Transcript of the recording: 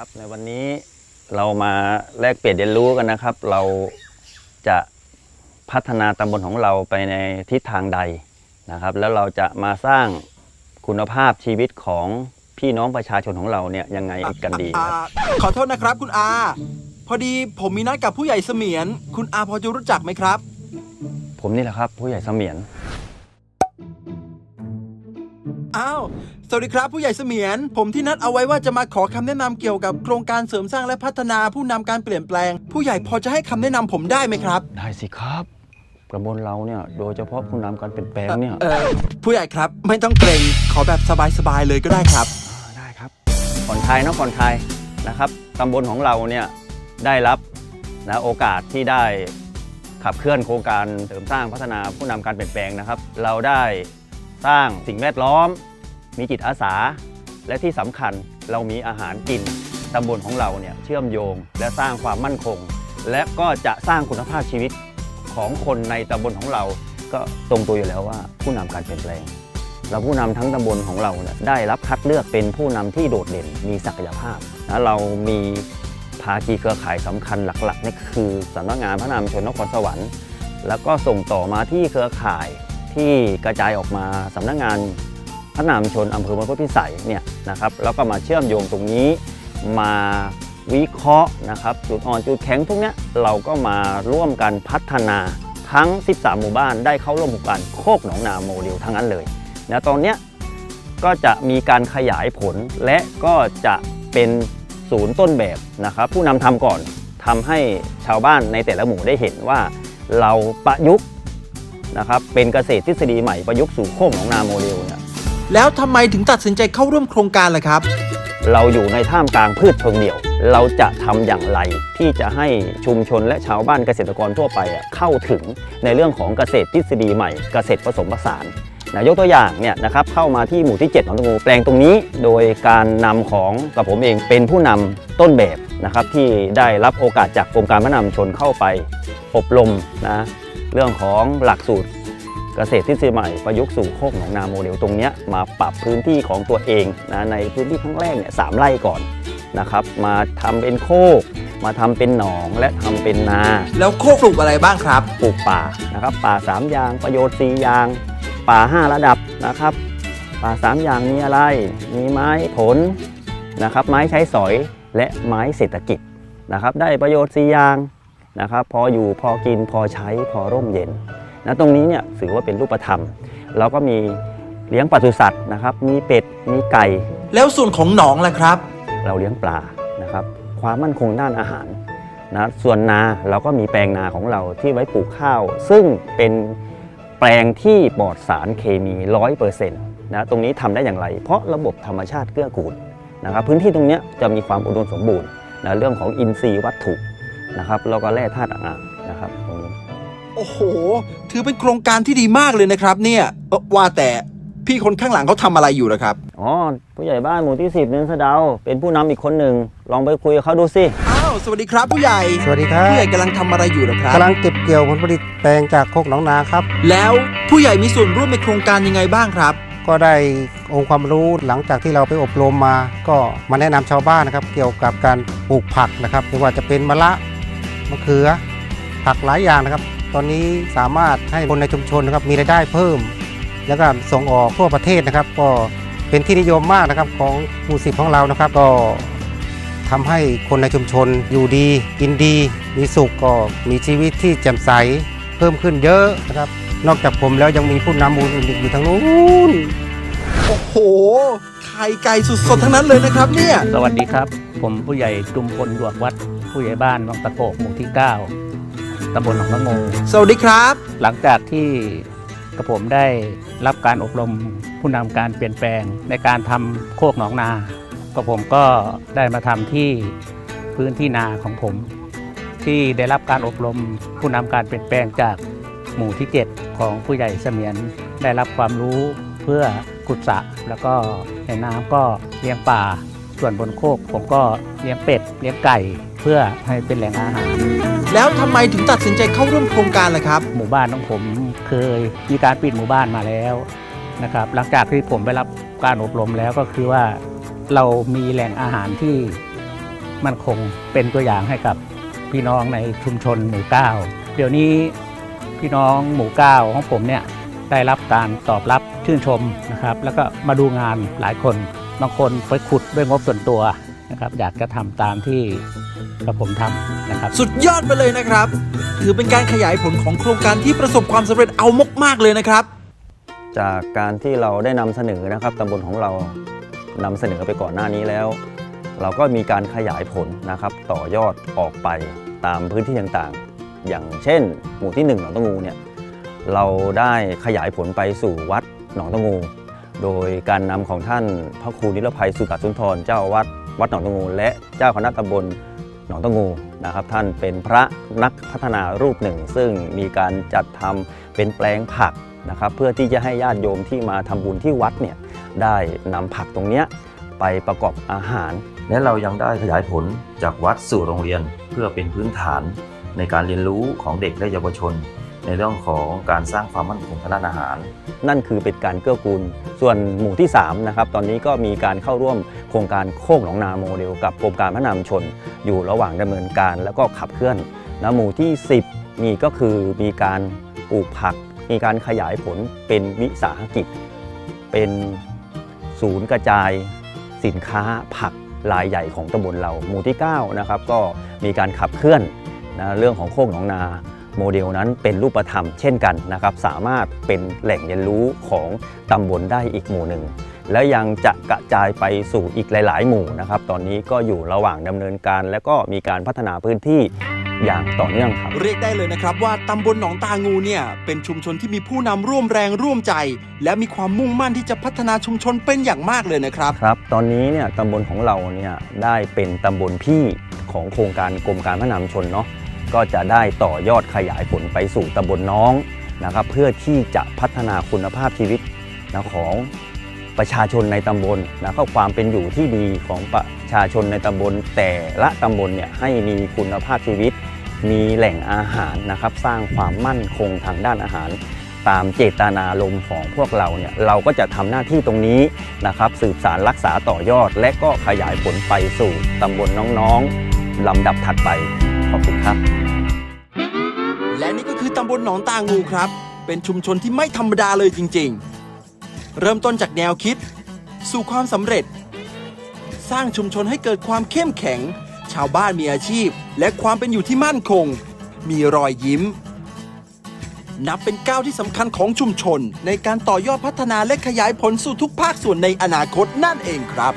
ครับในวันนี้เรามาแลกเปลี่ยนเรียนรู้กันนะครับ เราจะพัฒนาตำบลของเราไปในทิศทางใดนะครับ แล้วเราจะมาสร้างคุณภาพชีวิตของพี่น้องประชาชนของเราเนี่ยยังไงกันดีครับอ่าขอโทษนะครับคุณอา พอดีผมมีนัดกับผู้ใหญ่เสมียน คุณอาพอจะรู้จักไหมครับ ผมนี่แหละครับ ผู้ใหญ่เสมียน อ้าว สวัสดีครับผู้ใหญ่เสมียน ผมที่นัดเอาไว้ว่าจะมาขอคำแนะนำเกี่ยวกับโครงการเสริมสร้างและพัฒนาผู้นำการเปลี่ยนแปลง ผู้ใหญ่พอจะให้คำแนะนำผมได้ไหมครับ ได้สิครับกระบวนเราเนี่ยโดยเฉพาะผู้นำการเปลี่ยนแปลงเนี่ยเออผู้ใหญ่ครับไม่ต้องเกรงขอแบบสบายๆเลยก็ได้ครับอ่าได้ครับผ่อนคลายเนาะผ่อนคลายนะครับตำบลของเราเนี่ยได้รับนะโอกาสที่ได้ขับเคลื่อนโครงการเสริมสร้างพัฒนาผู้นำการเปลี่ยนแปลงนะครับ เราได้สร้างสิ่งแวดล้อม มีจิตอาสา และที่สำคัญเรามีอาหารกินตำบลของเราเนี่ยเชื่อมโยงและสร้างความมั่นคง และก็จะสร้างคุณภาพชีวิตของคนในตำบลของเรา ก็ตรงตัวอยู่แล้วว่าผู้นำการเปลี่ยนแปลงเราผู้นำทั้งตำบลของเราเนี่ยได้รับคัดเลือกเป็นผู้นำที่โดดเด่นมีศักยภาพนะเรามีภาคีเครือข่ายสำคัญหลักๆนี่คือสำนักงานพระนามชนนครสวรรค์ แล้วก็ส่งต่อมาที่เครือข่ายที่กระจายออกมาสำนักงาน พระนามชนอำเภอเมืองพุทธพิสัยเนี่ยนะครับแล้วก็มาเชื่อมโยงตรงนี้มาวิเคราะห์นะครับจุดอ่อนจุดแข็งพวกเนี้ยเราก็มาร่วมกันพัฒนาทั้ง 13 หมู่บ้านได้เข้าร่วมโครงการโคกหนองนาโมเดลทั้งนั้นเลยนะตอนเนี้ยก็จะมีการขยายผลและก็จะเป็นศูนย์ต้นแบบนะครับผู้นำทำก่อนทำให้ชาวบ้านในแต่ละหมู่ได้เห็นว่าเราประยุกต์นะครับเป็นเกษตรทฤษฎีใหม่ประยุกต์สู่โคกหนองนาโมเดลเนี่ย แล้วทำไมถึงตัดสินใจเข้าร่วมโครงการล่ะครับ เราอยู่ในท่ามกลางพืชเชิงเดี่ยว เราจะทำอย่างไรที่จะให้ชุมชนและชาวบ้านเกษตรกรทั่วไปอะเข้าถึงในเรื่องของเกษตรทฤษฎีใหม่ เกษตรผสมผสานนะยกตัวอย่างเนี่ยนะครับเข้ามาที่หมู่ที่ 7 ของตะงูแปลงตรงนี้ โดยการนำของกับผมเองเป็นผู้นำต้นแบบนะครับที่ได้รับโอกาสจากกรมการพัฒนาชนเข้าไปอบรมนะเรื่องของหลักสูตร เกษตรทฤษฎีใหม่ประยุกต์สู่โคกหนองนาโมเดลตรงเนี้ยมาปรับพื้นที่ของตัวเองนะในพื้นที่ครั้งแรกเนี่ยสามไร่ก่อนนะครับมาทำเป็นโคก มาทำเป็นหนองและทำเป็นนา แล้วโคกปลูกอะไรบ้างครับปลูกป่านะครับป่าสามอย่างประโยชน์สี่อย่าง ป่าห้าระดับนะครับ ป่าสามอย่างมีอะไร มีไม้ผลนะครับ ไม้ใช้สอยและไม้เศรษฐกิจนะครับ ได้ประโยชน์สี่อย่างนะครับ พออยู่พอกินพอใช้พอร่มเย็น นะตรงนี้เนี่ยถือว่าเป็นรูปธรรมเราก็มีเลี้ยงปศุสัตว์นะครับ มีเป็ด มีไก่ แล้วส่วนของหนองล่ะครับ เราเลี้ยงปลานะครับ ความมั่นคงด้านอาหารนะส่วนนาเราก็มีแปลงนาของเราที่ไว้ปลูกข้าว ซึ่งเป็นแปลงที่ปลอดสารเคมี100%นะตรงนี้ทำได้อย่างไร เพราะระบบธรรมชาติเกื้อกูลนะครับ พื้นที่ตรงเนี้ยจะมีความอุดมสมบูรณ์นะเรื่องของอินทรีย์วัตถุนะครับแล้วก็แร่ธาตุต่างๆนะครับตรงนี้ โอ้โห ถือเป็นโครงการที่ดีมากเลยนะครับ เนี่ยเอ่อว่าแต่พี่คนข้างหลังเขาทำอะไรอยู่ล่ะครับ อ๋อ ผู้ใหญ่บ้านหมู่ที่10เนินสะเดา เป็นผู้นำอีกคนหนึ่ง ลองไปคุยกับเขาดูสิ อ้าว สวัสดีครับผู้ใหญ่สวัสดีครับ ผู้ใหญ่กำลังทำอะไรอยู่ล่ะครับ กำลังเก็บเกี่ยวผลผลิตแปลงจากโคกหนองนาครับ แล้วผู้ใหญ่มีส่วนร่วมในโครงการยังไงบ้างครับ ก็ได้องค์ความรู้หลังจากที่เราไปอบรมมา ก็มาแนะนำชาวบ้านนะครับ เกี่ยวกับการปลูกผักนะครับไม่ว่าจะเป็นมะละมะเขือ ผักหลายอย่างนะครับ ตอนนี้สามารถให้คนในชุมชนนะครับมีรายได้เพิ่ม แล้วก็ส่งออกทั่วประเทศนะครับ ก็เป็นที่นิยมมากนะครับของหมู่สิบของเรานะครับ ก็ทำให้คนในชุมชนอยู่ดีกินดี มีสุขก็มีชีวิตที่แจ่มใสเพิ่มขึ้นเยอะนะครับ นอกจากผมแล้วยังมีผู้นำมูลอื่นๆอยู่ทางนู้นโอ้โหไข่ไก่สดๆทั้งนั้นเลยนะครับเนี่ย สวัสดีครับ ผมผู้ใหญ่จุมพลหยวกวัด ผู้ใหญ่บ้านวังตะโกกหมู่ที่ 9 ตำบลหนองละงงสวัสดีครับ หลังจากที่กระผมได้รับการอบรมผู้นำการเปลี่ยนแปลงในการทำโคกหนองนากระผมก็ได้มาทำที่พื้นที่นาของผม ที่ได้รับการอบรมผู้นำการเปลี่ยนแปลงจากหมู่ที่ 7 ของผู้ใหญ่เสมียนได้รับความรู้เพื่อขุดสระแล้วก็ในน้ำก็เลี้ยงป่าส่วนบนโคกผมก็เลี้ยงเป็ดเลี้ยงไก่เพื่อให้เป็นแหล่งอาหาร แล้วทำไมถึงตัดสินใจเข้าร่วมโครงการล่ะครับ หมู่บ้านของผมเคยมีการปิดหมู่บ้านมาแล้วนะครับหลังจากที่ผมไปรับการอบรมแล้วก็คือว่าเรามีแหล่งอาหารที่มั่นคงเป็นตัวอย่างให้กับพี่น้องในชุมชนหมู่เก้าเดี๋ยวนี้พี่น้องหมู่เก้าของผมเนี่ยได้รับการตอบรับชื่นชมนะครับ แล้วก็มาดูงานหลายคนบางคนไปขุดด้วยงบส่วนตัว นะครับอยากจะทำตามที่กระผมทำนะครับ สุดยอดไปเลยนะครับ ถือเป็นการขยายผลของโครงการที่ประสบความสำเร็จเอามากๆเลยนะครับ จากการที่เราได้นำเสนอนะครับตำบลของเรานำเสนอไปก่อนหน้านี้แล้ว เราก็มีการขยายผลนะครับ ต่อยอดออกไปตามพื้นที่ต่างๆ อย่างเช่น หมู่ที่1หนองตะงูเนี่ยเราได้ขยายผลไปสู่วัดหนองตะงู โดยการนำของท่านพระครูนิรภัยสุตสุนทรเจ้าอาวาด วัดหนองตะงูและเจ้าคณะตำบลหนองตะงูนะครับ ท่านเป็นพระนักพัฒนารูปหนึ่ง ซึ่งมีการจัดทำเป็นแปลงผักนะครับ เพื่อที่จะให้ญาติโยมที่มาทำบุญที่วัดเนี่ยได้นำผักตรงเนี้ยไปประกอบอาหาร และเรายังได้ขยายผลจากวัดสู่โรงเรียนเพื่อเป็นพื้นฐานในการเรียนรู้ของเด็กและเยาวชน ในเรื่องของการสร้างความมั่นคงทางด้านอาหาร นั่นคือเป็นการเกื้อกูล ส่วนหมู่ที่3นะครับตอนนี้ก็มีการเข้าร่วมโครงการโคกหนองนาโมเดล กับกรมการพัฒนามชน อยู่ระหว่างดำเนินการแล้วก็ขับเคลื่อนนะหมู่ที่ 10 นี่ก็คือมีการปลูกผัก มีการขยายผลเป็นวิสาหกิจ เป็นศูนย์กระจายสินค้าผักรายใหญ่ของตำบลเรา หมู่ที่ 9 นะครับ ก็มีการขับเคลื่อนนะเรื่องของโคกหนองนา โมเดลนั้นเป็นรูปธรรมเช่นกันนะครับสามารถเป็นแหล่งเรียนรู้ของตำบลได้อีกหมู่หนึ่ง แล้วยังจะกระจายไปสู่อีกหลาย ๆ หมู่นะครับตอนนี้ก็อยู่ระหว่างดำเนินการ และก็มีการพัฒนาพื้นที่อย่างต่อเนื่องครับ เรียกได้เลยนะครับว่าตำบลหนองตางูเนี่ยเป็นชุมชนที่มีผู้นำร่วมแรงร่วมใจ และมีความมุ่งมั่นที่จะพัฒนาชุมชนเป็นอย่างมากเลยนะครับ ครับ ตอนนี้เนี่ยตำบลของเราเนี่ยได้เป็นตำบลพี่ของโครงการกรมการพัฒนามชนเนาะ ก็จะได้ต่อยอดขยายผลไปสู่ตำบลน้องนะครับ เพื่อที่จะพัฒนาคุณภาพชีวิตนะของประชาชนในตำบลนะก็ความเป็นอยู่ที่ดีของประชาชนในตำบล แต่ละตำบลเนี่ยให้มีคุณภาพชีวิต มีแหล่งอาหารนะครับ สร้างความมั่นคงทางด้านอาหาร ตามเจตนารมณ์ของพวกเราเนี่ยเราก็จะทำหน้าที่ตรงนี้นะครับ สืบสารรักษาต่อยอด และก็ขยายผลไปสู่ตำบลน้องๆลำดับถัดไป ขอบคุณครับ และนี่ก็คือตำบลหนองตางูครับ เป็นชุมชนที่ไม่ธรรมดาเลยจริง ๆ เริ่มต้นจากแนวคิด สู่ความสำเร็จ สร้างชุมชนให้เกิดความเข้มแข็ง ชาวบ้านมีอาชีพ และความเป็นอยู่ที่มั่นคง มีรอยยิ้ม นับเป็นก้าวที่สำคัญของชุมชน ในการต่อยอดพัฒนาและขยายผลสู่ทุกภาคส่วนในอนาคตนั่นเองครับ